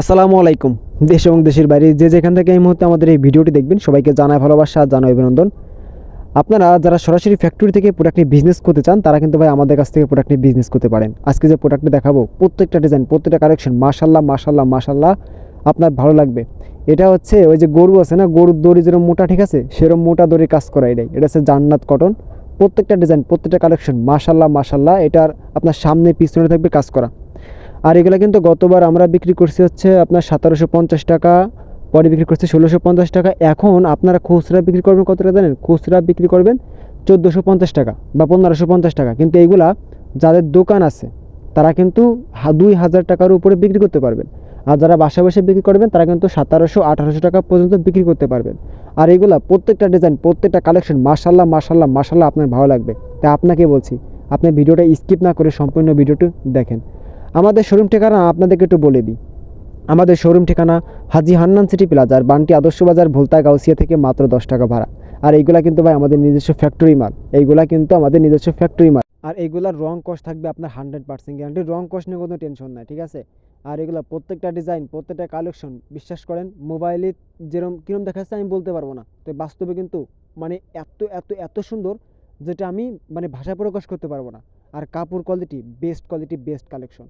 আসসালামু আলাইকুম। দেশ এবং দেশের বাইরে যে যেখান থেকে এই মুহূর্তে আমাদের এই ভিডিওটি দেখবেন, সবাইকে জানায় ভালোবাসা জানাই অভিনন্দন। আপনারা যারা সরাসরি ফ্যাক্টরি থেকে প্রোডাক্ট নিয়ে বিজনেস করতে চান, তারা কিন্তু ভাই আমাদের কাছ থেকে প্রোডাক্ট নিয়ে বিজনেস করতে পারেন। আজকে যে প্রোডাক্টটি দেখাবো, প্রত্যেকটা ডিজাইন প্রত্যেকটা কালেকশন মাশাল্লাহ মাশাল্লাহ মাশাল্লাহ আপনার ভালো লাগবে। এটা হচ্ছে ওই যে গরু আছে না, গরুর দড়ি যেরকম মোটা, ঠিক আছে? সেরকম মোটা দড়ি কাজ করা এটাই। এটা হচ্ছে জান্নাত কটন প্রত্যেকটা ডিজাইন প্রত্যেকটা কালেকশন মাশাল্লাহ মাশাল্লাহ, এটার আপনার সামনে, পিছনে থাকবে কাজ করা। আর এগুলো কিন্তু গতবার আমরা বিক্রি করছি হচ্ছে আপনার সতেরোশো পঞ্চাশ টাকা, পরে বিক্রি করছি ষোলোশো পঞ্চাশ টাকা। এখন আপনারা খুচরা বিক্রি করবেন কত টাকা জানেন? খুচরা বিক্রি করবেন চোদ্দোশো পঞ্চাশ টাকা বা পনেরোশো পঞ্চাশ টাকা। কিন্তু এইগুলা যাদের দোকান আছে, তারা কিন্তু দুই হাজার টাকার উপরে বিক্রি করতে পারবেন। আর যারা বাসা বসে বিক্রি করবেন, তারা কিন্তু সতেরোশো আঠারোশো টাকা পর্যন্ত বিক্রি করতে পারবেন। আর এইগুলা প্রত্যেকটা ডিজাইন প্রত্যেকটা কালেকশন মার্শাল্লাহ মার্শাল্লাহ মার্শাল্লাহ আপনার ভালো লাগবে। তাই আপনাকে বলছি, আপনি ভিডিওটা স্কিপ না করে সম্পূর্ণ ভিডিওটি দেখেন। আমাদের শোরুম ঠিকানা আপনাদেরকে একটু বলে দিই। আমাদের শোরুম ঠিকানা হাজি হান্নান সিটি প্লাজার বান্টি আদর্শ বাজার ভোলতা গাউসিয়া থেকে মাত্র দশ টাকা ভাড়া। আর এইগুলা কিন্তু ভাই আমাদের নিজস্ব ফ্যাক্টরি মাল। এইগুলা কিন্তু আমাদের নিজস্ব ফ্যাক্টরি মাল। আর এইগুলার রং কস্ট থাকবে আপনার হান্ড্রেড পার্সেন্ট গ্যারান্টি রং কস্ট নিয়ে কোনো টেনশন নাই, ঠিক আছে? আর এগুলা প্রত্যেকটা ডিজাইন প্রত্যেকটা কালেকশন বিশ্বাস করেন মোবাইলে যেরকম কীরকম দেখাচ্ছে আমি বলতে পারব না। তো বাস্তবে কিন্তু মানে এত এত এত সুন্দর যেটা আমি মানে ভাষায় প্রকাশ করতে পারব না। আর কাপড় quality best quality best collection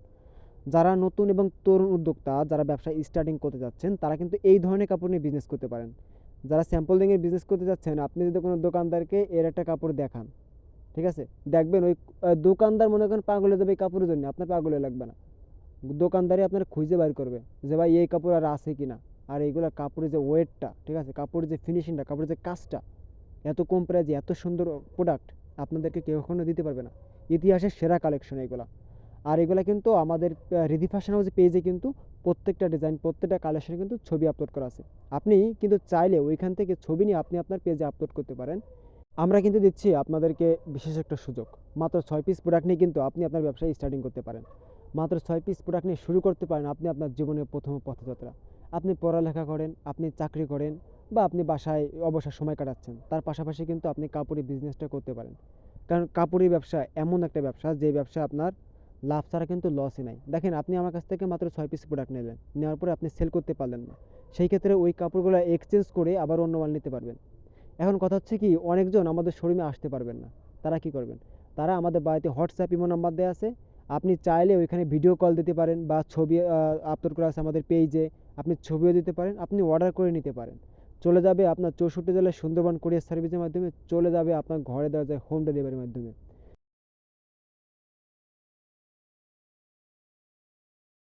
যারা নতুন এবং তরুণ উদ্যোক্তা, যারা ব্যবসা স্টার্টিং করতে যাচ্ছেন, তারা কিন্তু এই ধরনের কাপড় নিয়ে বিজনেস করতে পারেন। যারা স্যাম্পল দিয়ে বিজনেস করতে যাচ্ছেন, আপনি যদি কোনো দোকানদারকে এর একটা কাপড় দেখান, ঠিক আছে? দেখবেন ওই দোকানদার মনে করেন পাগলে দেবে এই কাপড়ের জন্য, আপনার পাগলে লাগবে না। দোকানদারই আপনার খুঁজে বের করবে যে, ভাই, এই কাপড় আর আছে কি না আর এইগুলা কাপড়ের যে ওয়েটটা ঠিক আছে? কাপড়ের যে ফিনিশিংটা কাপড়ের যে কাজটা, এত কম প্রাইজে এত সুন্দর প্রোডাক্ট আপনাদেরকে কেউ কখনো দিতে পারবে না। ইতিহাসের সেরা কালেকশন এগুলা। আর এগুলা কিন্তু আমাদের রিদি ফ্যাশন হাউস পেজে কিন্তু প্রত্যেকটা ডিজাইন প্রত্যেকটা কালেকশনে কিন্তু ছবি আপলোড করা আছে। আপনি কিন্তু চাইলে ওইখান থেকে ছবি নিয়ে আপনি আপনার পেজে আপলোড করতে পারেন। আমরা কিন্তু দিচ্ছি আপনাদেরকে বিশেষ একটা সুযোগ। মাত্র ছয় পিস প্রোডাক্ট নিয়ে কিন্তু আপনি আপনার ব্যবসায় স্টার্টিং করতে পারেন। মাত্র ছয় পিস প্রোডাক্ট নিয়ে শুরু করতে পারেন আপনি আপনার জীবনের প্রথম পথযাত্রা। আপনি পড়ালেখা করেন, আপনি চাকরি করেন বা আপনি বাসায় অবসর সময় কাটাচ্ছেন, তার পাশাপাশি কিন্তু আপনি কাপড়ের বিজনেসটা করতে পারেন। কারণ কাপড়ের ব্যবসা এমন একটা ব্যবসা যে ব্যবসা আপনার লাভ ছাড়া কিন্তু লসই নাই। দেখেন, আপনি আমার কাছ থেকে মাত্র ছয় পিস প্রোডাক্ট নিলেন নেওয়ার পরে আপনি সেল করতে পারলেন না। সেই ক্ষেত্রে ওই কাপড়গুলো এক্সচেঞ্জ করে আবার অন্য মাল নিতে পারবেন। এখন কথা হচ্ছে কি, অনেকজন আমাদের শোরুমে আসতে পারবেন না। তারা কি করবেন? তারা আমাদের বাড়িতে হোয়াটসঅ্যাপ ইমো নাম্বার দেওয়া আছে। আপনি চাইলে ওইখানে ভিডিও কল দিতে পারেন বা ছবি আপলোড করা আছে আমাদের পেজে আপনি ছবিও দিতে পারেন, আপনি অর্ডার করে নিতে পারেন। চলে যাবে আপনার চৌষট্টি জেলায় সুন্দরবন কোরিয়ার সার্ভিসের মাধ্যমে, চলে যাবে আপনার ঘরে দেওয়া যায় হোম ডেলিভারির মাধ্যমে।